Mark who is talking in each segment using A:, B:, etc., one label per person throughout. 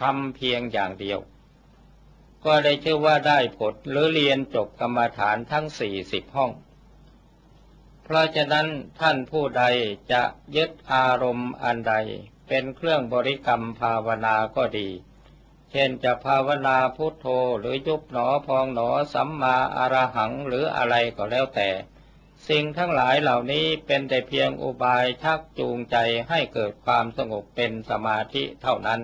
A: ทำเพียงอย่างเดียว ก็ได้ชื่อว่าได้ผลหรือเรียนจบกรรมฐานทั้งสี่สิบห้อง เพราะฉะนั้นท่านผู้ใดจะยึดอารมณ์อันใดเป็นเครื่องบริกรรมภาวนาก็ดี เช่นจะภาวนาพุทโธหรือยุบหนอพองหนอสัมมาอารหังหรืออะไรก็แล้วแต่ สิ่งทั้งหลายเหล่านี้เป็นแต่เพียงอุบายชักจูงใจให้เกิดความสงบเป็นสมาธิเท่านั้น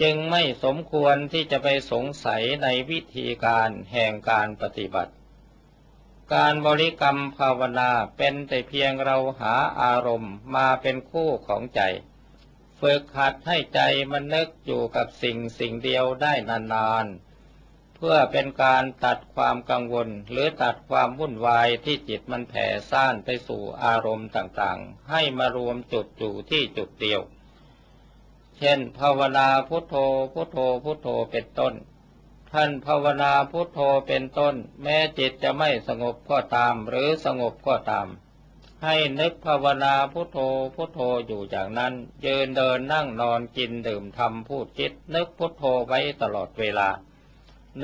A: จึงไม่สมควรที่จะไปสงสัยในวิธีการแห่งการปฏิบัติ การบริกรรมภาวนาเป็นแต่เพียงเราหาอารมณ์มาเป็นคู่ของใจ ฝึกหัดให้ใจมันนึกอยู่กับสิ่งสิ่งเดียวได้นานๆ เพื่อเป็นการตัดความกังวลหรือตัดความวุ่นวายที่จิตมันแผ่ซ่านไปสู่อารมณ์ต่างๆ ให้มารวมจุดอยู่ที่จุดเดียว เช่น ภาวนาพุทโธพุทโธพุทโธเป็นต้น ท่านภาวนาพุทโธเป็นต้น แม้จิตจะไม่สงบก็ตามหรือสงบก็ตาม ให้นึกภาวนาพุทโธพุทโธอยู่อย่างนั้น ยืนเดินนั่งนอนกินดื่มทำพูดคิดนึกพุทโธไว้ตลอดเวลา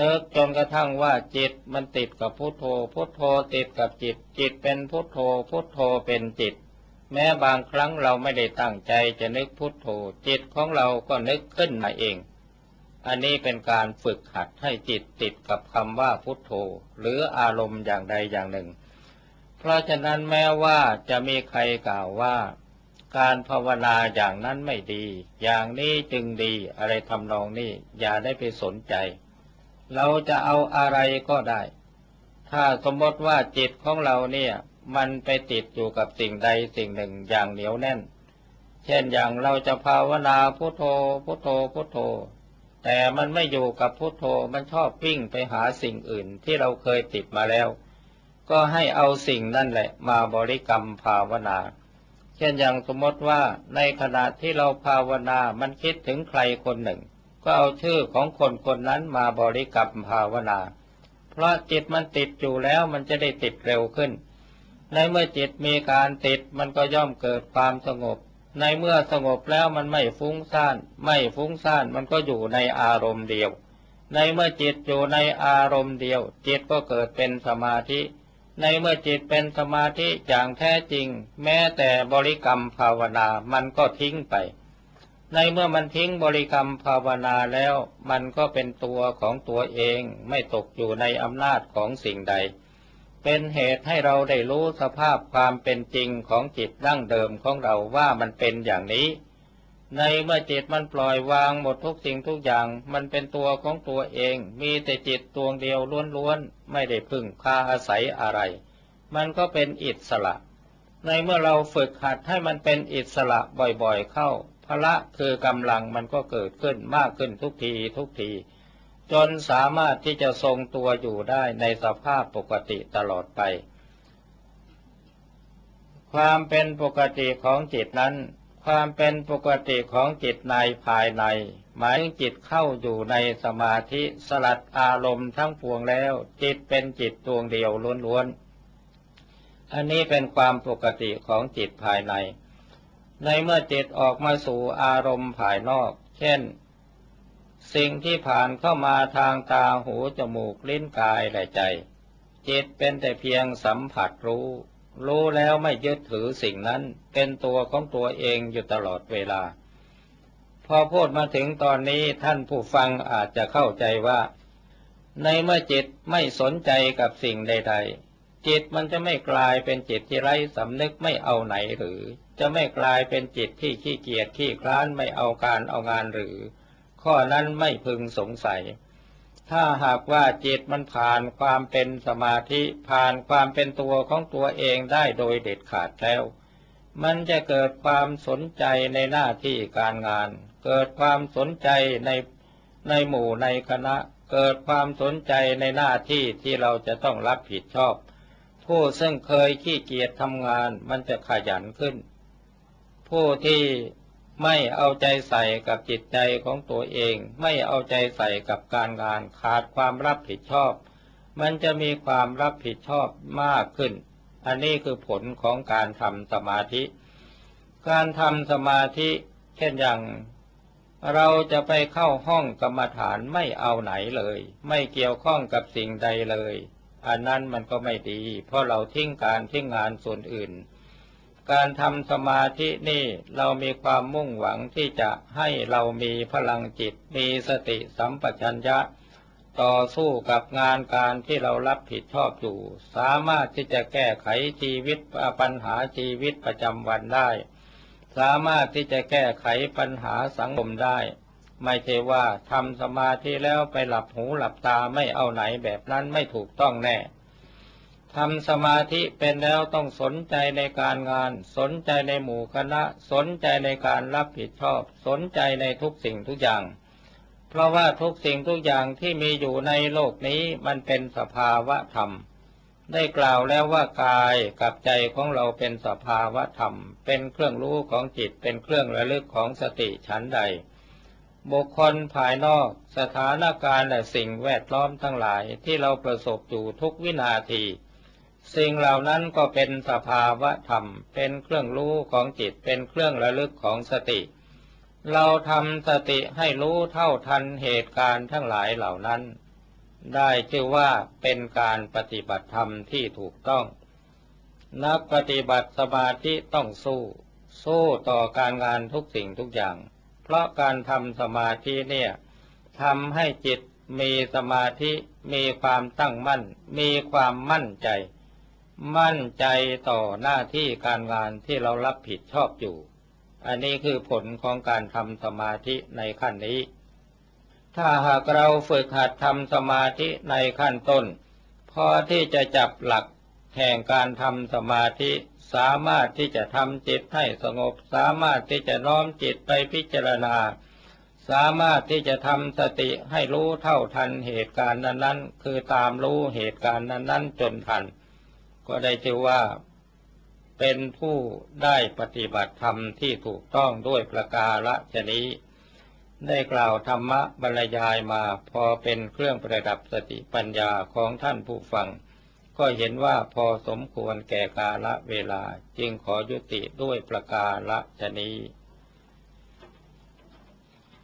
A: นึกจนกระทั่งว่าจิตมันติดกับพุทโธพุทโธติดกับจิต จิตเป็นพุทโธพุทโธเป็นจิต แม้บางครั้งเราไม่ได้ตั้งใจจะนึกพุทโธจิตของเราก็นึกขึ้นมาเอง อันนี้เป็นการฝึกหัดให้จิตติดกับคำว่าพุทโธ หรืออารมณ์อย่างใดอย่างหนึ่ง เพราะฉะนั้นแม้ว่าจะมีใครกล่าวว่า การภาวนาอย่างนั้นไม่ดี อย่างนี้จึงดีอะไรทำนองนี้อย่าได้ไปสนใจ เราจะเอาอะไรก็ได้ ถ้าสมมติว่าจิตของเราเนี่ย มันไปติดอยู่กับสิ่งใดสิ่งหนึ่งอย่างเหนียวแน่น เช่นอย่างเราจะภาวนาพุทโธพุทโธพุทโธ แต่มันไม่อยู่กับพุทโธมันชอบวิ่งไปหาสิ่งอื่นที่เราเคยติดมาแล้ว ก็ให้เอาสิ่งนั่นแหละมาบริกรรมภาวนา เช่นอย่างสมมติว่าในขณะที่เราภาวนามันคิดถึงใครคนหนึ่ง ก็เอาชื่อของคนคนนั้นมาบริกรรมภาวนา เพราะจิตมันติดอยู่แล้วมันจะได้ติดเร็วขึ้น ในเมื่อจิตมีการติดมันก็ย่อมเกิดความสงบ ในเมื่อสงบแล้วมันไม่ฟุ้งซ่าน ไม่ฟุ้งซ่านมันก็อยู่ในอารมณ์เดียว ในเมื่อจิตอยู่ในอารมณ์เดียว จิตก็เกิดเป็นสมาธิ ในเมื่อจิตเป็นสมาธิอย่างแท้จริง แม้แต่บริกรรมภาวนามันก็ทิ้งไป ในเมื่อมันทิ้งบริกรรมภาวนาแล้ว มันก็เป็นตัวของตัวเอง ไม่ตกอยู่ในอำนาจของสิ่งใด เป็นเหตุให้เราได้รู้สภาพความเป็นจริงของจิตดั้งเดิมของเราว่ามันเป็นอย่างนี้ ในเมื่อจิตมันปล่อยวางหมดทุกสิ่งทุกอย่าง มันเป็นตัวของตัวเอง มีแต่จิตดวงเดียวล้วนๆ ไม่ได้พึ่งพาอาศัยอะไร มันก็เป็นอิสระ ในเมื่อเราฝึกหัดให้มันเป็นอิสระบ่อยๆเข้าพละคือกำลังมันก็เกิดขึ้นมากขึ้นทุกทีทุกที จนสามารถที่จะทรงตัวอยู่ได้ในสภาพปกติตลอดไป ความเป็นปกติของจิตนั้น ความเป็นปกติของจิตในภายใน หมายถึงจิตเข้าอยู่ในสมาธิสลัดอารมณ์ทั้งปวงแล้ว จิตเป็นจิตดวงเดียวล้วนๆ อันนี้เป็นความปกติของจิตภายใน ในเมื่อจิตออกมาสู่อารมณ์ภายนอก เช่น สิ่งที่ผ่านเข้ามาทางตาหูจมูกลิ้นกายและใจ จิตเป็นแต่เพียงสัมผัสรู้ รู้แล้วไม่ยึดถือสิ่งนั้นเป็นตัวของตัวเองอยู่ตลอดเวลา พอพูดมาถึงตอนนี้ท่านผู้ฟังอาจจะเข้าใจว่า ในเมื่อจิตไม่สนใจกับสิ่งใด ๆ จิตมันจะไม่กลายเป็นจิตที่ไร้สำนึกไม่เอาไหนหรือ จะไม่กลายเป็นจิตที่ขี้เกียจขี้คร้านไม่เอาการเอางานหรือ ข้อนั้นไม่พึงสงสัย ถ้าหากว่าจิตมันผ่านความเป็นสมาธิผ่านความเป็นตัวของตัวเองได้โดยเด็ดขาดแล้ว มันจะเกิดความสนใจในหน้าที่การงาน เกิดความสนใจในในหมู่ในคณะ เกิดความสนใจในหน้าที่ที่เราจะต้องรับผิดชอบ ผู้ซึ่งเคยขี้เกียจทำงานมันจะขยันขึ้น ผู้ที่ ไม่เอาใจใส่กับจิตใจของตัวเอง ไม่เอาใจใส่กับการงานขาดความรับผิดชอบ มันจะมีความรับผิดชอบมากขึ้น อันนี้คือผลของการทำสมาธิ การทำสมาธิ เช่นอย่าง เราจะไปเข้าห้องกรรมฐานไม่เอาไหนเลย ไม่เกี่ยวข้องกับสิ่งใดเลย อันนั้นมันก็ไม่ดี เพราะเราทิ้งการทิ้งงานส่วนอื่น การทำสมาธินี่เรามีความมุ่งหวังที่จะให้เรามีพลังจิต มีสติสัมปชัญญะ ต่อสู้กับงานการที่เรารับผิดชอบอยู่ สามารถที่จะแก้ไขชีวิตปัญหาชีวิตประจำวันได้ สามารถที่จะแก้ไขปัญหาสังคมได้ ไม่ใช่ว่าทำสมาธิแล้วไปหลับหูหลับตาไม่เอาไหนแบบนั้นไม่ถูกต้องแน่ ทำสมาธิเป็นแล้วต้องสนใจในการงาน สนใจในหมู่คณะ สนใจในการรับผิดชอบ สนใจในทุกสิ่งทุกอย่าง เพราะว่าทุกสิ่งทุกอย่างที่มีอยู่ในโลกนี้มันเป็นสภาวะธรรม ได้กล่าวแล้วว่ากายกับใจของเราเป็นสภาวะธรรม เป็นเครื่องรู้ของจิต เป็นเครื่องระลึกของสติฉันใด บุคคลภายนอกสถานการณ์และสิ่งแวดล้อมทั้งหลายที่เราประสบอยู่ทุกวินาที สิ่งเหล่านั้นก็เป็นสภาวะธรรม เป็นเครื่องรู้ของจิต เป็นเครื่องระลึกของสติ เราทำสติให้รู้เท่าทันเหตุการณ์ทั้งหลายเหล่านั้น ได้ชื่อว่าเป็นการปฏิบัติธรรมที่ถูกต้อง นักปฏิบัติสมาธิต้องสู้ สู้ต่อการงานทุกสิ่งทุกอย่าง เพราะการทำสมาธิเนี่ยทำให้จิตมีสมาธิ มีความตั้งมั่น มีความมั่นใจ มั่นใจต่อหน้าที่การงานที่เรารับผิดชอบอยู่ อันนี้คือผลของการทำสมาธิในขั้นนี้ ถ้าหากเราฝึกหัดทำสมาธิในขั้นต้น พอที่จะจับหลักแห่งการทำสมาธิ สามารถที่จะทำจิตให้สงบ สามารถที่จะน้อมจิตไปพิจารณา สามารถที่จะทำสติให้รู้เท่าทันเหตุการณ์นั้นๆ คือตามรู้เหตุการณ์นั้นๆจนทัน ก็ได้ชื่อว่าเป็นผู้ได้ปฏิบัติธรรมที่ถูกต้องด้วยประกาละชนี้ ได้กล่าวธรรมะบรรยายมาพอเป็นเครื่องประดับสติปัญญาของท่านผู้ฟัง ก็เห็นว่าพอสมควรแก่กาละเวลาจึงขอยุติด้วยประกาละชนี้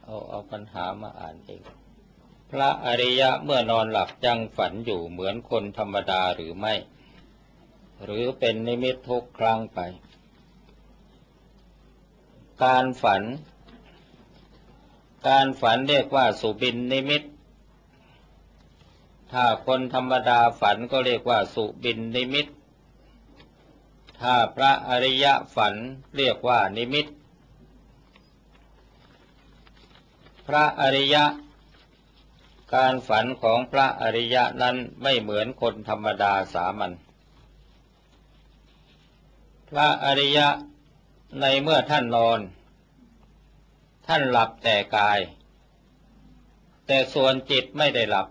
A: เอาเอาปัญหามาอ่านเอง พระอริยะเมื่อนอนหลับยังฝันอยู่เหมือนคนธรรมดาหรือไม่ หรือเป็นนิมิตทุกครั้งไป การฝัน การฝันเรียกว่าสุบินนิมิต ถ้าคนธรรมดาฝันก็เรียกว่าสุบินนิมิต ถ้าพระอริยะฝันเรียกว่านิมิต พระอริยะการฝันของพระอริยะนั้นไม่เหมือนคนธรรมดาสามัญ พระอริยะในเมื่อท่านนอน ท่านหลับแต่กาย แต่ส่วนจิตไม่ได้หลับ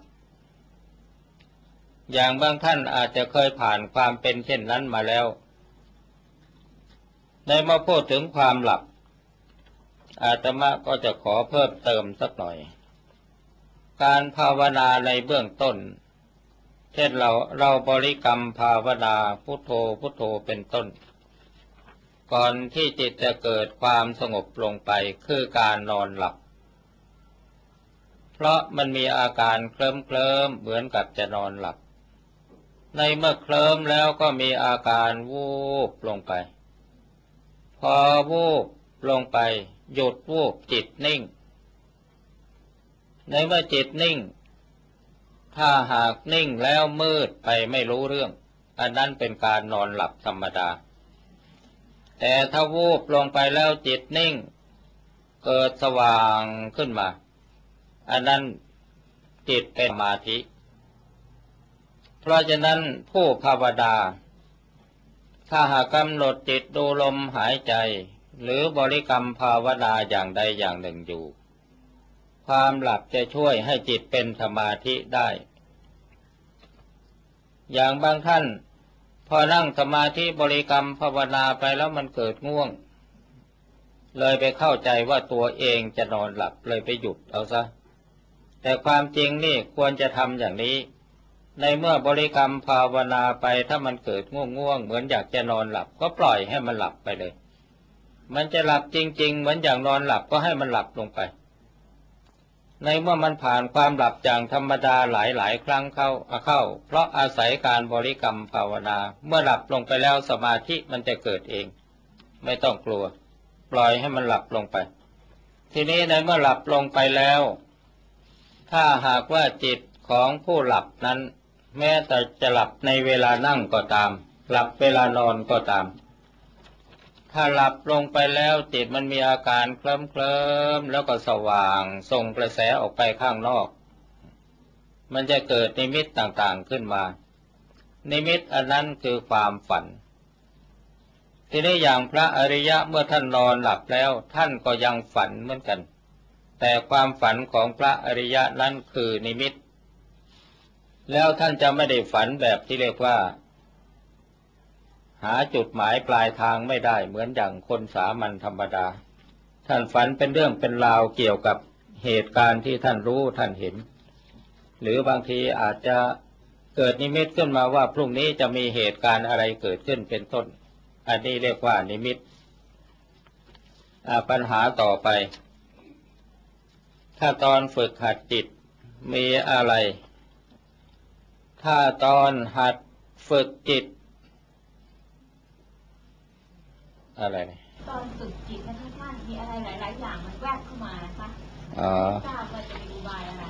A: อย่างบางท่านอาจจะเคยผ่านความเป็นเช่นนั้นมาแล้ว ในมาพูดถึงความหลับ อาตมาก็จะขอเพิ่มเติมสักหน่อย การภาวนาในเบื้องต้น เช่นเราเราบริกรรมภาวนาพุทโธพุทโธเป็นต้น ก่อนที่จิตจะเกิดความสงบลงไปคือการนอนหลับ เพราะมันมีอาการเคลิ้มเคลิมเหมือนกับจะนอนหลับ ในเมื่อเคลิ้มแล้วก็มีอาการวูบลงไป พอวูบลงไป หยุดวูบจิตนิ่ง ในเมื่อจิตนิ่ง ถ้าหากนิ่งแล้วมืดไปไม่รู้เรื่อง อันนั้นเป็นการนอนหลับธรรมดา แต่ถ้าวูบลงไปแล้วจิตนิ่ง เกิดสว่างขึ้นมา อันนั้นจิตเป็นมาธิ เพราะฉะนั้นผู้ภาวดา ถ้าหากกำหนดจิตดูลมหายใจ หรือบริกรรมภาวนาอย่างใดอย่างหนึ่งอยู่ ความหลับจะช่วยให้จิตเป็นสมาธิได้ อย่างบางท่าน พอนั่งสมาธิบริกรรมภาวนาไปแล้วมันเกิดง่วง เลยไปเข้าใจว่าตัวเองจะนอนหลับเลยไปหยุดเอาซะ แต่ความจริงนี่ควรจะทำอย่างนี้ ในเมื่อบริกรรมภาวนาไปถ้ามันเกิดง่วงง่วงเหมือนอยากจะนอนหลับก็ปล่อยให้มันหลับไปเลย มันจะหลับจริง ๆ เหมือนอย่างนอนหลับก็ให้มันหลับลงไป ในเมื่อมันผ่านความหลับอย่างธรรมดาหลายหลายครั้งเข้าเข้า เพราะอาศัยการบริกรรมภาวนา เมื่อหลับลงไปแล้วสมาธิมันจะเกิดเอง ไม่ต้องกลัว ปล่อยให้มันหลับลงไป ทีนี้ในเมื่อหลับลงไปแล้ว ถ้าหากว่าจิตของผู้หลับนั้น แม้แต่จะหลับในเวลานั่งก็ตาม หลับเวลานอนก็ตาม ถ้าหลับลงไปแล้วจิตมันมีอาการเคลิ้มเคลิมแล้วก็สว่าง ส่งกระแสออกไปข้างนอก มันจะเกิดนิมิตต่างๆขึ้นมา นิมิตอันนั้นคือความฝัน ทีนี้อย่างพระอริยะเมื่อท่านนอนหลับแล้วท่านก็ยังฝันเหมือนกัน แต่ความฝันของพระอริยะนั้นคือนิมิต แล้วท่านจะไม่ได้ฝันแบบที่เรียกว่า หาจุดหมายปลายทางไม่ได้เหมือนอย่างคนสามัญธรรมดา ท่านฝันเป็นเรื่องเป็นราวเกี่ยวกับเหตุการณ์ที่ท่านรู้ท่านเห็น หรือบางทีอาจจะเกิดนิมิตขึ้นมาว่าพรุ่งนี้จะมีเหตุการณ์อะไรเกิดขึ้นเป็นต้น อันนี้เรียกว่านิมิตปัญหาต่อไป ถ้าตอนฝึกหัดจิตมีอะไร ถ้าตอนหัดฝึกจิต อะไรเนี่ย
B: ตอนฝึกจิตนะคะท่านมีอะไรหลาย ๆ อย่างมันแวบเข้ามานะคะ
A: อ๋อ
B: ไม่ทราบว่าจะมีอุบายอะไร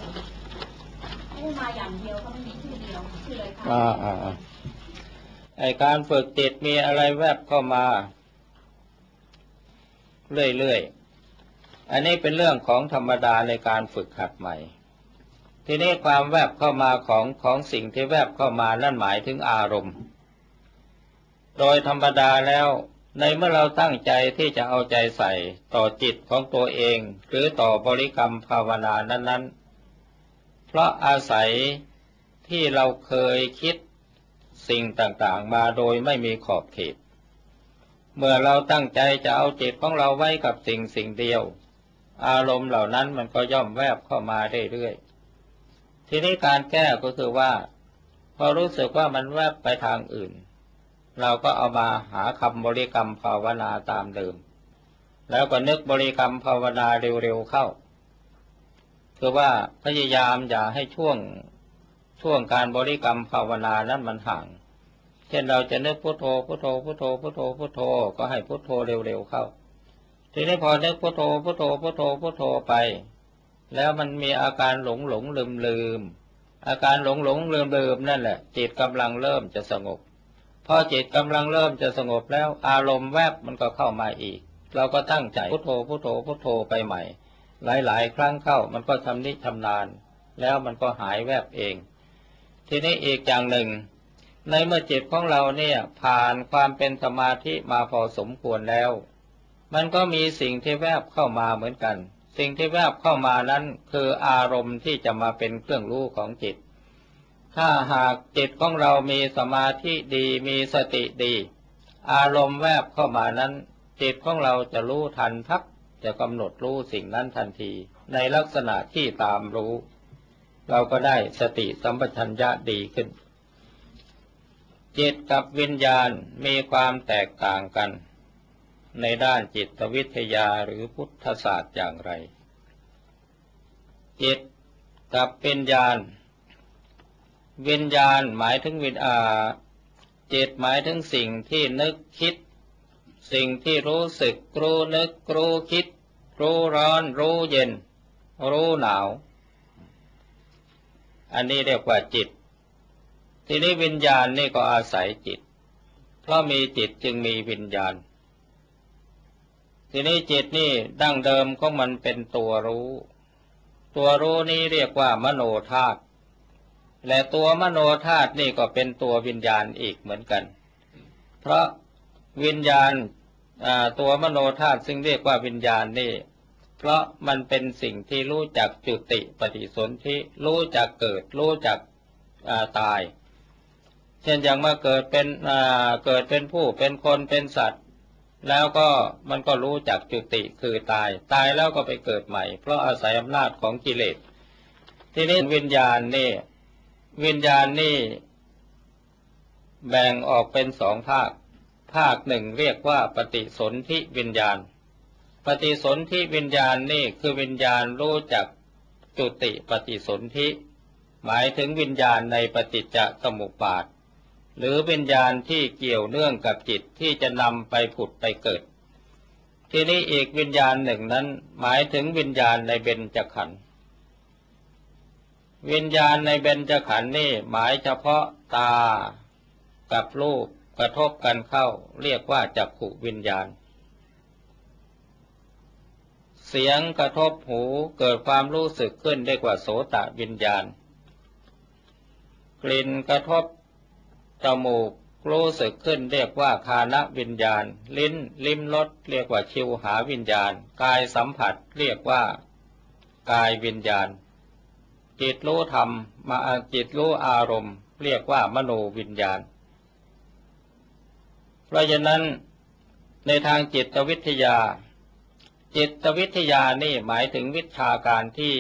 B: ไม่ได้มาอย่างเดียวก็ไม่มีชื่อเดียวชื่ออะไรคะ
A: อ่าอ่าอ่าไอการฝึกจิตมีอะไรแวบเข้ามา เรื่อยๆ อันนี้เป็นเรื่องของธรรมดาในการฝึกหัดใหม่ ทีนี้ความแวบเข้ามาของของสิ่งที่แวบเข้ามานั่นหมายถึงอารมณ์ โดยธรรมดาแล้ว ในเมื่อเราตั้งใจที่จะเอาใจใส่ต่อจิตของตัวเอง หรือต่อบริกรรมภาวนานั้น ๆ เพราะอาศัยที่เราเคยคิดสิ่งต่างๆ มาโดยไม่มีขอบเขต เมื่อเราตั้งใจจะเอาจิตของเราไว้กับสิ่งสิ่งเดียว อารมณ์เหล่านั้นมันก็ย่อมแวบเข้ามาเรื่อยๆ ทีนี้การแก้ก็คือว่า พอรู้สึกว่ามันแวบไปทางอื่น เราก็เอามาหาคำบริกรรมภาวนาตามเดิม แล้วก็นึกบริกรรมภาวนาเร็วๆเข้าคือว่าพยายามอย่าให้ช่วงช่วงการบริกรรมภาวนานั้นมันห่าง เช่นเราจะนึกพุทโธพุทโธพุทโธพุทโธพุทโธก็ให้พุทโธเร็วๆเข้า ทีนี้พอนึกพุทโธพุทโธพุทโธพุทโธไป แล้วมันมีอาการหลงหลงลืมลืมอาการหลงหลงลืมลืมนั่นแหละจิตกำลังเริ่มจะสงบ พอจิตกำลังเริ่มจะสงบแล้วอารมณ์แวบมันก็เข้ามาอีก เราก็ตั้งใจพุโทโธพุโทโธพุโทโธไปใหม่ หลายๆ ครั้งเข้ามันก็ชำนิชำนาญแล้วมันก็หายแวบเอง ทีนี้อีกอย่างหนึ่ง ในเมื่อจิตของเราเนี่ยผ่านความเป็นสมาธิมาพอสมควรแล้ว มันก็มีสิ่งที่แวบเข้ามาเหมือนกัน สิ่งที่แวบเข้ามานั้นคืออารมณ์ที่จะมาเป็นเครื่องรู้ของจิต ถ้าหากจิตของเรามีสมาธิดีมีสติดี อารมณ์แวบเข้ามานั้น จิตของเราจะรู้ทันทักจะกำหนดรู้สิ่งนั้นทันที ในลักษณะที่ตามรู้ เราก็ได้สติสัมปชัญญะดีขึ้น จิตกับวิญญาณมีความแตกต่างกัน ในด้านจิตวิทยาหรือพุทธศาสตร์อย่างไร จิตกับวิญญาณ วิญญาณหมายถึงวิญอาจิตหมายถึงสิ่งที่นึกคิด สิ่งที่รู้สึกรู้นึกรู้คิด รู้ร้อนรู้เย็น รู้หนาว อันนี้เรียกว่าจิต ทีนี้วิญญาณนี่ก็อาศัยจิต เพราะมีจิตจึงมีวิญญาณ ทีนี้จิตนี่ดั้งเดิมของมันเป็นตัวรู้ ตัวรู้นี้เรียกว่ามโนธาตุ และตัวมโนธาตุนี่ก็เป็นตัววิญญาณอีกเหมือนกัน เพราะวิญญาณตัวมโนธาตุซึ่งเรียกว่าวิญญาณนี่ เพราะมันเป็นสิ่งที่รู้จักจุติปฏิสนธิรู้จักเกิด รู้จักตาย เช่นอย่างมาเกิดเป็นเกิดเป็นผู้เป็นคนเป็นสัตว์ แล้วก็มันก็รู้จักจุติคือตาย ตายแล้วก็ไปเกิดใหม่ เพราะอาศัยอำนาจของกิเลส ทีนี้วิญญาณนี่ วิญญาณนี่แบ่งออกเป็นสองภาค ภาคหนึ่งเรียกว่าปฏิสนธิวิญญาณ ปฏิสนธิวิญญาณนี่คือวิญญาณรู้จักจุติปฏิสนธิ หมายถึงวิญญาณในปฏิจจสมุปบาท หรือวิญญาณที่เกี่ยวเนื่องกับจิตที่จะนำไปผุดไปเกิด ทีนี้อีกวิญญาณหนึ่งนั้นหมายถึงวิญญาณในเบญจขันธ์ วิญญาณในเบญจขันธ์นี่หมายเฉพาะตากับรูปกระทบกันเข้า เรียกว่าจักขุวิญญาณ เสียงกระทบหูเกิดความรู้สึกขึ้นได้กว่าโสตวิญญาณ กลิ่นกระทบจมูกรู้สึกขึ้นเรียกว่าคานะวิญญาณ ลิ้นลิ้มรสเรียกว่าชิวหาวิญญาณ กายสัมผัสเรียกว่ากายวิญญาณ จิตรู้ธรรมมาจิตรู้อารมณ์ เรียกว่ามโนวิญญาณ เพราะฉะนั้นในทางจิตวิทยา จิตวิทยานี่หมายถึงวิชาการที่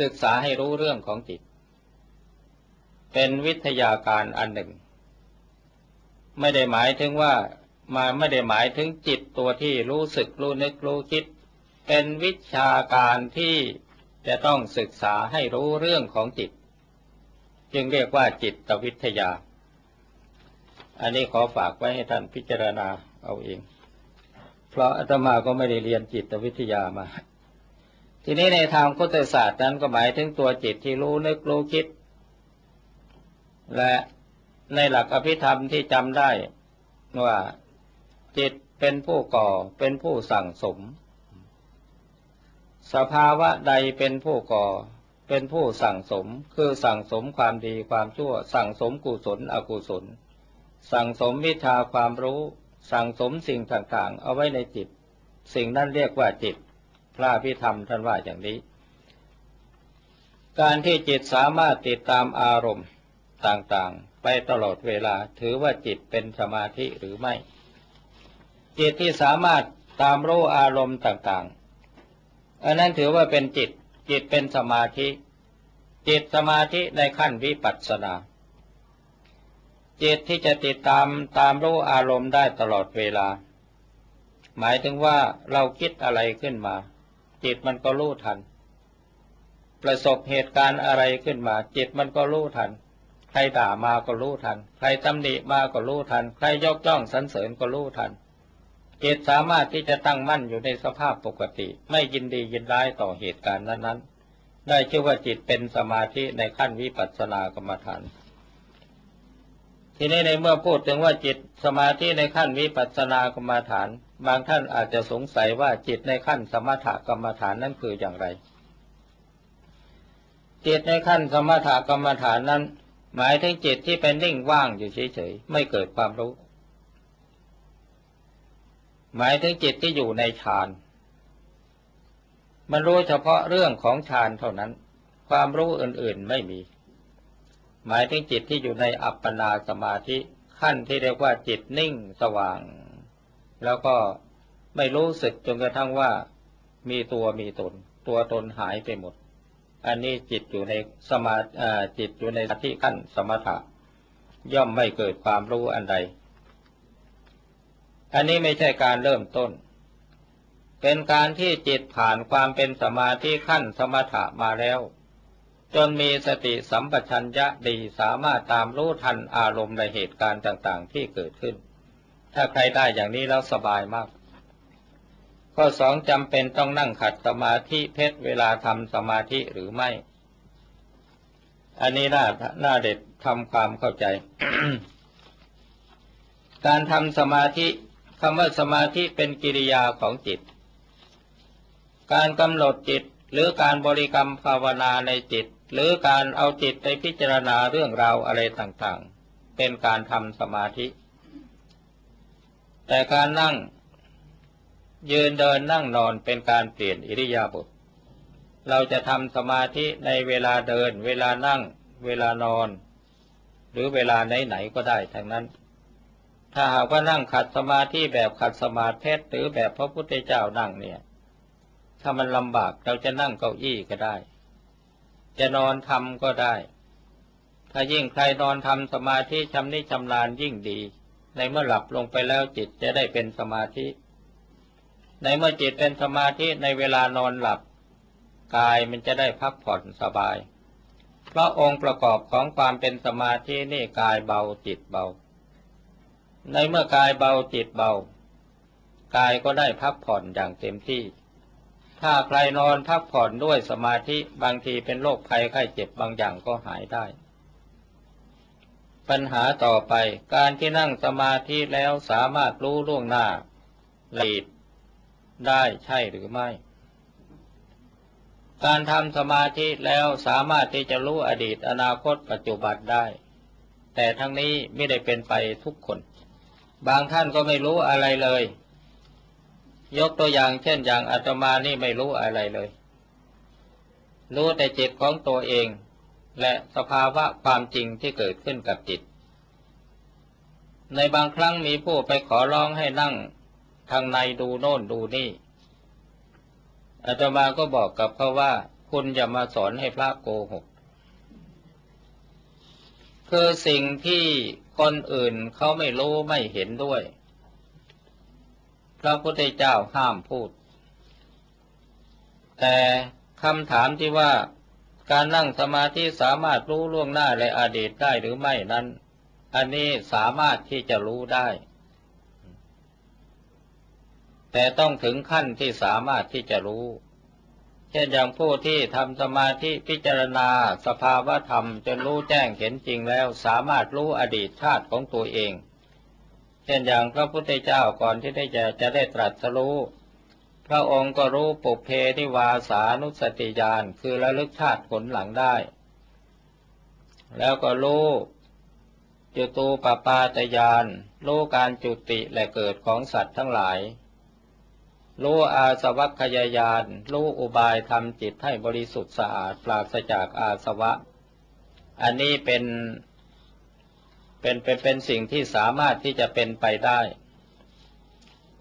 A: ศึกษาให้รู้เรื่องของจิต เป็นวิทยาการอันหนึ่ง ไม่ได้หมายถึงว่ามาไม่ได้หมายถึงจิตตัวที่รู้สึกรู้นึกรู้คิด เป็นวิชาการที่ จะต้องศึกษาให้รู้เรื่องของจิต จึงเรียกว่าจิตวิทยา อันนี้ขอฝากไว้ให้ท่านพิจารณาเอาเอง เพราะอาตมาก็ไม่ได้เรียนจิตวิทยามา ทีนี้ในทางพุทธศาสตร์นั้นก็หมายถึงตัวจิตที่รู้นึกรู้คิด และในหลักอภิธรรมที่จำได้ว่าจิตเป็นผู้ก่อเป็นผู้สั่งสม สภาวะใดเป็นผู้ก่อ เป็นผู้สั่งสม คือสั่งสมความดีความชั่ว สั่งสมกุศลอกุศล สั่งสมวิชาความรู้ สั่งสมสิ่งต่างๆ เอาไว้ในจิต สิ่งนั้นเรียกว่าจิต พระพิธรรมท่านว่าอย่างนี้ การที่จิตสามารถติดตามอารมณ์ต่างๆ ไปตลอดเวลาถือว่าจิตเป็นสมาธิหรือไม่ จิตที่สามารถตามรู้อารมณ์ต่างๆ อันนั้นถือว่าเป็นจิต จิตเป็นสมาธิ จิตสมาธิในขั้นวิปัสสนา จิตที่จะติดตามตามรู้อารมณ์ได้ตลอดเวลา หมายถึงว่าเราคิดอะไรขึ้นมา จิตมันก็รู้ทัน ประสบเหตุการณ์อะไรขึ้นมา จิตมันก็รู้ทัน ใครด่ามาก็รู้ทัน ใครตำหนิมาก็รู้ทัน ใครยกย่องสรรเสริญก็รู้ทัน จิตสามารถที่จะตั้งมั่นอยู่ในสภาพปกติ ไม่ยินดียินร้ายต่อเหตุการณ์นั้นๆ ได้ชื่อว่าจิตเป็นสมาธิในขั้นวิปัสสนากรรมฐาน ทีนี้ในเมื่อพูดถึงว่าจิตสมาธิในขั้นวิปัสสนากรรมฐาน บางท่านอาจจะสงสัยว่าจิตในขั้นสมถกรรมฐานนั้นคืออย่างไร จิตในขั้นสมถกรรมฐานนั้น หมายถึงจิตที่เป็นนิ่งว่างอยู่เฉยๆไม่เกิดความรู้ หมายถึงจิตที่อยู่ในฌาน มันรู้เฉพาะเรื่องของฌานเท่านั้น ความรู้อื่นๆไม่มี หมายถึงจิตที่อยู่ในอัปปนาสมาธิขั้นที่เรียกว่าจิตนิ่งสว่าง แล้วก็ไม่รู้สึกจนกระทั่งว่า มีตัวมีตน ตัวตนหายไปหมด อันนี้จิตอยู่ในสมาจิตอยู่ในสมาธิขั้นสมถะ ย่อมไม่เกิดความรู้อันใด อันนี้ไม่ใช่การเริ่มต้น เป็นการที่จิตผ่านความเป็นสมาธิขั้นสมถะมาแล้ว จนมีสติสัมปชัญญะดีสามารถตามรู้ทันอารมณ์ในเหตุการณ์ต่างๆ ที่เกิดขึ้น ถ้าใครได้อย่างนี้แล้วสบายมาก ข้อสองจำเป็นต้องนั่งขัดสมาธิเพชรเวลาทำสมาธิหรือไม่ อันนี้น่าน่าเด็ดทำความเข้าใจ การทำสมาธิ คำว่าสมาธิเป็นกิริยาของจิต การกำหนดจิตหรือการบริกรรมภาวนาในจิต หรือการเอาจิตไปพิจารณาเรื่องราวอะไรต่างๆ เป็นการทำสมาธิ แต่การนั่ง ยืนเดินนั่งนอนเป็นการเปลี่ยนอิริยาบถเราจะทำสมาธิในเวลาเดิน เวลานั่ง เวลานอน หรือเวลาไหนๆก็ได้ทั้งนั้น ถ้าหากว่านั่งขัดสมาธิแบบขัดสมาธิหรือแบบพระพุทธเจ้านั่งเนี่ย ถ้ามันลำบากเราจะนั่งเก้าอี้ก็ได้ จะนอนทำก็ได้ ถ้ายิ่งใครนอนทำสมาธิชำนิชำนาญยิ่งดี ในเมื่อหลับลงไปแล้วจิตจะได้เป็นสมาธิ ในเมื่อจิตเป็นสมาธิในเวลานอนหลับ กายมันจะได้พักผ่อนสบาย เพราะองค์ประกอบของความเป็นสมาธินี่กายเบาจิตเบา ในเมื่อกายเบาจิตเบา กายก็ได้พักผ่อนอย่างเต็มที่ ถ้าใครนอนพักผ่อนด้วยสมาธิบางทีเป็นโรคภัยไข้เจ็บบางอย่างก็หายได้ ปัญหาต่อไปการที่นั่งสมาธิแล้วสามารถรู้ล่วงหน้าลีดได้ใช่หรือไม่ การทำสมาธิแล้วสามารถที่จะรู้อดีตอนาคตปัจจุบันได้ แต่ทั้งนี้ไม่ได้เป็นไปทุกคน บางท่านก็ไม่รู้อะไรเลย ยกตัวอย่างเช่นอย่างอาตมานี่ไม่รู้อะไรเลย รู้แต่จิตของตัวเอง และสภาวะความจริงที่เกิดขึ้นกับจิต ในบางครั้งมีผู้ไปขอร้องให้นั่งทางในดูโน่นดูนี่อาตมาก็บอกกับเขาว่า คุณอย่ามาสอนให้พระโกหก คือสิ่งที่คนอื่นเขาไม่รู้ไม่เห็นด้วย พระพุทธเจ้าห้ามพูด แต่คำถามที่ว่าการนั่งสมาธิสามารถรู้ล่วงหน้าและอดีตได้หรือไม่นั้น อันนี้สามารถที่จะรู้ได้ แต่ต้องถึงขั้นที่สามารถที่จะรู้ เช่นอย่างผู้ที่ทำสมาธิพิจารณา สภาวะธรรมจนรู้แจ้งเห็นจริงแล้วสามารถรู้อดีตชาติของตัวเอง เช่นอย่างพระพุทธเจ้าก่อนที่ได้จะจะได้ตรัสรู้ พระองค์ก็รู้ปุเพนิวาสานุสติญาณคือระลึกชาติผลหลังได้ แล้วก็รู้จุตูปปาตยานรู้การจุติและเกิดของสัตว์ทั้งหลาย รู้อาสวัคยายานรู้อุบายทำจิตให้บริสุทธิ์สะอาดปราศจากอาสวะ อันนี้เป็นเป็นเป็นเป็นสิ่งที่สามารถที่จะเป็นไปได้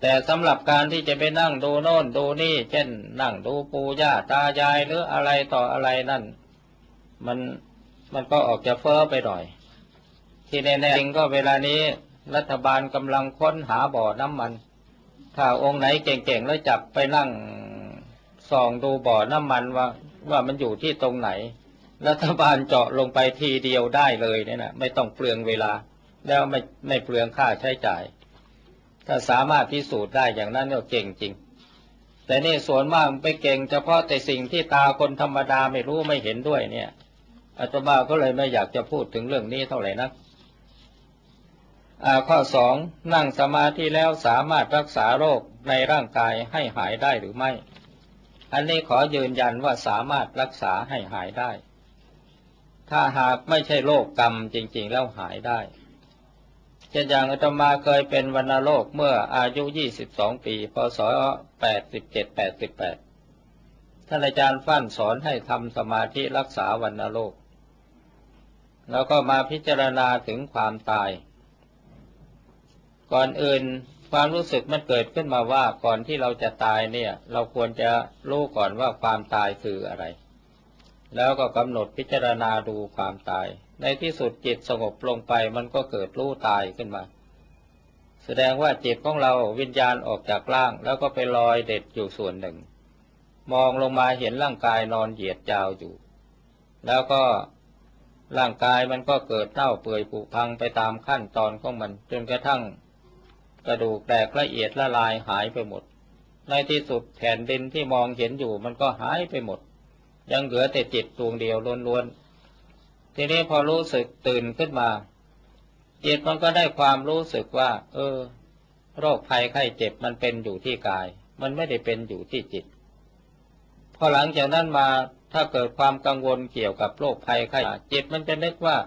A: แต่สำหรับการที่จะไปนั่งดูโน่นดูนี่ เช่น นั่งดูปูย่าตายายหรืออะไรต่ออะไรนั่น มันมันก็ออกจะเฟ้อไปหน่อย ที่แน่ๆจริงก็เวลานี้รัฐบาลกำลังค้นหาบ่อน้ำมัน ถ้าองค์ไหนเก่งๆแล้วจับไปนั่งส่องดูบ่อน้ำมันว่าว่ามันอยู่ที่ตรงไหน รัฐบาลเจาะลงไปทีเดียวได้เลยเนี่ยนะไม่ต้องเปลืองเวลา แล้วไม่ไม่เปลืองค่าใช้จ่าย ถ้าสามารถพิสูจน์ได้อย่างนั้นก็เก่งจริง แต่นี่ส่วนมากไปเก่งเฉพาะแต่สิ่งที่ตาคนธรรมดาไม่รู้ไม่เห็นด้วยเนี่ยอาตมาก็เลยไม่อยากจะพูดถึงเรื่องนี้เท่าไหร่นัก ข้อสองนั่งสมาธิแล้วสามารถรักษาโรคในร่างกายให้หายได้หรือไม่ อันนี้ขอยืนยันว่าสามารถรักษาให้หายได้ ถ้าหากไม่ใช่โรคกรรมจริง ๆ แล้วหายได้เช่นอย่างอาตมาเคยเป็นวัณโรคเมื่ออายุ 22 ปี พศ 87-88 ท่านอาจารย์ฟั่นสอนให้ทำสมาธิรักษาวัณโรค แล้วก็มาพิจารณาถึงความตาย ก่อนอื่นความรู้สึกมันเกิดขึ้นมาว่าก่อนที่เราจะตายเนี่ย เราควรจะรู้ก่อนว่าความตายคืออะไร แล้วก็กำหนดพิจารณาดูความตาย ในที่สุดจิตสงบลงไปมันก็เกิดรู้ตายขึ้นมา แสดงว่าจิตของเราวิญญาณออกจากร่าง แล้วก็ไปลอยเด็ดอยู่ส่วนหนึ่ง มองลงมาเห็นร่างกายนอนเหยียดยาวอยู่ แล้วก็ร่างกายมันก็เกิดเน่าเปื่อยผุพังไปตามขั้นตอนของมันจนกระทั่ง ระดูกแตกละเอียดละลายหายไปหมด ในที่สุดแผ่นดินที่มองเห็นอยู่มันก็หายไปหมด ยังเหลือแต่จิตดวงเดียวล้วนๆ ทีนี้พอรู้สึกตื่นขึ้นมา จิตมันก็ได้ความรู้สึกว่า เออ โรคภัยไข้เจ็บมันเป็นอยู่ที่กาย มันไม่ได้เป็นอยู่ที่จิต พอหลังจากนั้นมาถ้าเกิดความกังวลเกี่ยวกับโรคภัยไข้จิตมันจะนึกว่า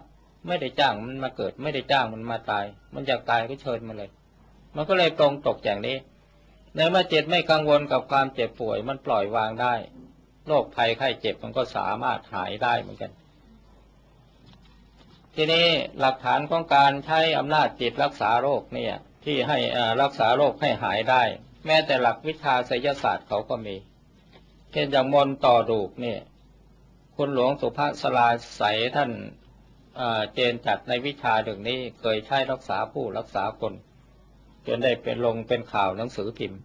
A: ไม่ได้จ้างมันมาเกิด ไม่ได้จ้างมันมาตาย มันอยากตายก็เชิญมาเลย มันก็เลยตรงตกอย่างนี้ ในเมื่อจิตไม่กังวลกับความเจ็บป่วย มันปล่อยวางได้โรคภัยไข้เจ็บมันก็สามารถหายได้เหมือนกัน ทีนี้หลักฐานของการใช้อำนาจจิตรักษาโรคเนี่ย ที่ให้รักษาโรคให้หายได้ แม้แต่หลักวิชาไสยศาสตร์เขาก็มีเช่นอย่างมนต่อดูกเนี่ย คุณหลวงสุภาษลาใสท่านเจนจัดในวิชาดึงนี้เคยใช้รักษาผู้รักษาคน จนได้เป็นลงเป็นข่าวหนังสือพิมพ์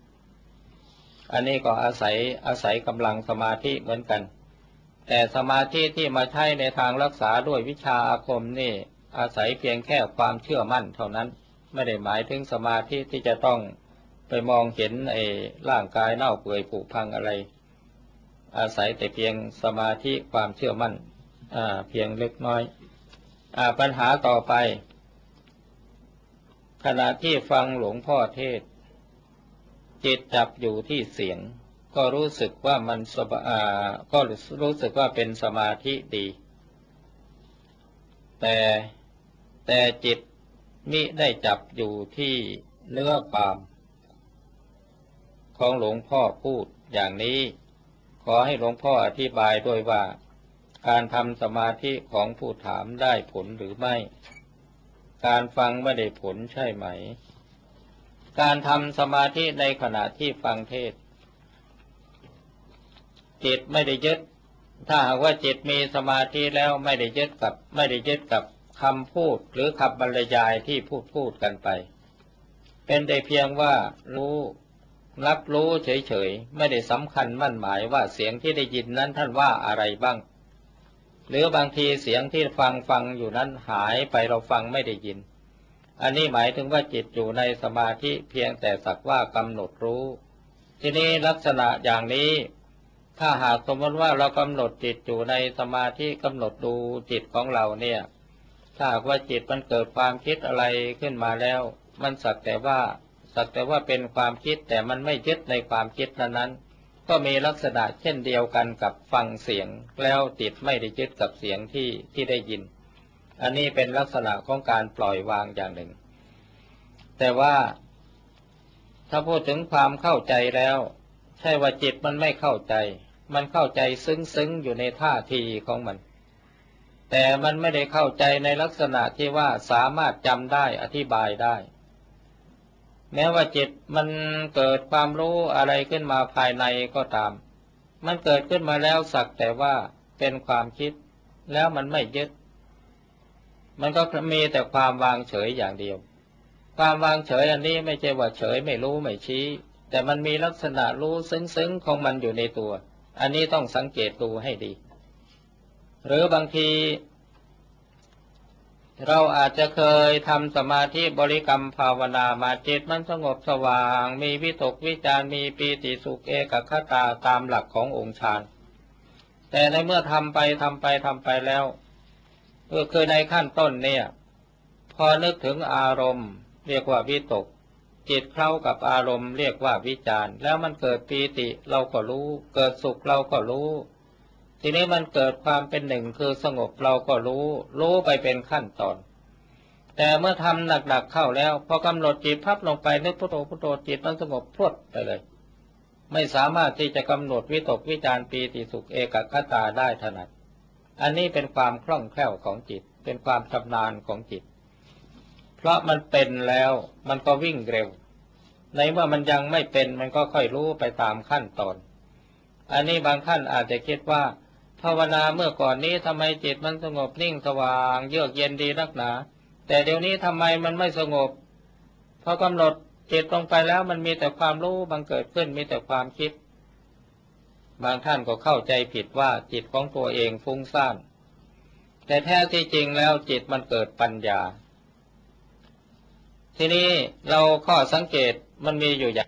A: อันนี้ก็อาศัยอาศัยกำลังสมาธิเหมือนกัน แต่สมาธิที่มาใช้ในทางรักษาด้วยวิชาอาคมนี่อาศัยเพียงแค่ความเชื่อมั่นเท่านั้น ไม่ได้หมายถึงสมาธิที่จะต้องไปมองเห็นไอ้ร่างกายเน่าเปื่อยผุพังอะไร อาศัยแต่เพียงสมาธิความเชื่อมั่นเพียงเล็กน้อยอปัญหาต่อไป ขณะที่ฟังหลวงพ่อเทศ จิตจับอยู่ที่เสียง ก็รู้สึกว่ามันสบาก็รู้สึกว่าเป็นสมาธิดี แต่แต่จิตมิได้จับอยู่ที่เนื้อปามของหลวงพ่อพูดอย่างนี้ ขอให้หลวงพ่ออธิบายด้วยว่า การทำสมาธิของผู้ถามได้ผลหรือไม่ การฟังไม่ได้ผลใช่ไหม การทำสมาธิในขณะที่ฟังเทศ จิตไม่ได้ยึด ถ้าหากว่าจิตมีสมาธิแล้วไม่ได้ยึดกับ ไม่ได้ยึดกับคำพูดหรือคำบรรยายที่พูดพูดกันไป เป็นแต่เพียงว่ารู้รับรู้เฉยๆ ไม่ได้สำคัญมั่นหมายว่าเสียงที่ได้ยินนั้นท่านว่าอะไรบ้าง หรือบางทีเสียงที่ฟังฟังอยู่นั้นหายไปเราฟังไม่ได้ยิน อันนี้หมายถึงว่าจิตอยู่ในสมาธิเพียงแต่สักว่ากำหนดรู้ ทีนี้ลักษณะอย่างนี้ ถ้าหากสมมติว่าเรากำหนดจิตอยู่ในสมาธิกำหนดดูจิตของเราเนี่ย ถ้าหากว่าจิตมันเกิดความคิดอะไรขึ้นมาแล้ว มันสักแต่ว่า สักแต่ว่าเป็นความคิดแต่มันไม่ยึดในความคิดนั้นๆ ก็มีลักษณะเช่นเดียวกันกับฟังเสียง แล้วจิตไม่ได้ยึดกับเสียงที่ที่ได้ยิน อันนี้เป็นลักษณะของการปล่อยวางอย่างหนึ่ง แต่ว่า ถ้าพูดถึงความเข้าใจแล้ว ใช่ว่าจิตมันไม่เข้าใจ มันเข้าใจซึ้งๆอยู่ในท่าทีของมัน แต่มันไม่ได้เข้าใจในลักษณะที่ว่าสามารถจำได้อธิบายได้ แม้ว่าจิตมันเกิดความรู้อะไรขึ้นมาภายในก็ตาม มันเกิดขึ้นมาแล้วสักแต่ว่าเป็นความคิด แล้วมันไม่ยึด มันก็มีแต่ความวางเฉยอย่างเดียว ความวางเฉยอันนี้ไม่ใช่ว่าเฉยไม่รู้ไม่ชี้ แต่มันมีลักษณะรู้ซึ้งๆของมันอยู่ในตัว อันนี้ต้องสังเกตดูให้ดี หรือบางที เราอาจจะเคยทำสมาธิบริกรรมภาวนามาจิตมันสงบสว่าง มีวิตกวิจารมีปีติสุขเอกคตาตามหลักขององค์ฌานแต่ในเมื่อทำไปทำไปทำไปแล้วก็คือในขั้นต้นเนี่ย พอนึกถึงอารมณ์ เรียกว่าวิตก จิตเข้ากับอารมณ์ เรียกว่าวิจารแล้วมันเกิดปีติเราก็รู้ เกิดสุขเราก็รู้ ทีนี้มันเกิดความเป็นหนึ่งคือสงบเราก็รู้ รู้ไปเป็นขั้นตอน แต่เมื่อทำหนักๆเข้าแล้ว พอกำหนดจิตพับลงไปนึกพุทโธพุทโธจิตมันสงบพรวดไปเลย ไม่สามารถที่จะกำหนดวิตกวิจารปีติสุขเอกคตาได้ถนัด อันนี้เป็นความคล่องแคล่วของจิต เป็นความชำนาญของจิต เพราะมันเป็นแล้วมันก็วิ่งเร็ว ในเมื่อมันยังไม่เป็นมันก็ค่อยรู้ไปตามขั้นตอน อันนี้บางท่านอาจจะคิดว่า ภาวนาเมื่อก่อนนี้ทำไมจิตมันสงบนิ่งสว่าง เยือกเย็นดีนักหนา แต่เดี๋ยวนี้ทำไมมันไม่สงบพอกำหนดจิตลงไปแล้วมันมีแต่ความรู้บังเกิดขึ้นมีแต่ความคิด บางท่านก็เข้าใจผิดว่าจิตของตัวเองฟุ้งซ่านแต่แท้ที่จริงแล้วจิตมันเกิดปัญญา ทีนี้เราข้อสังเกตมันมีอยู่อย่าง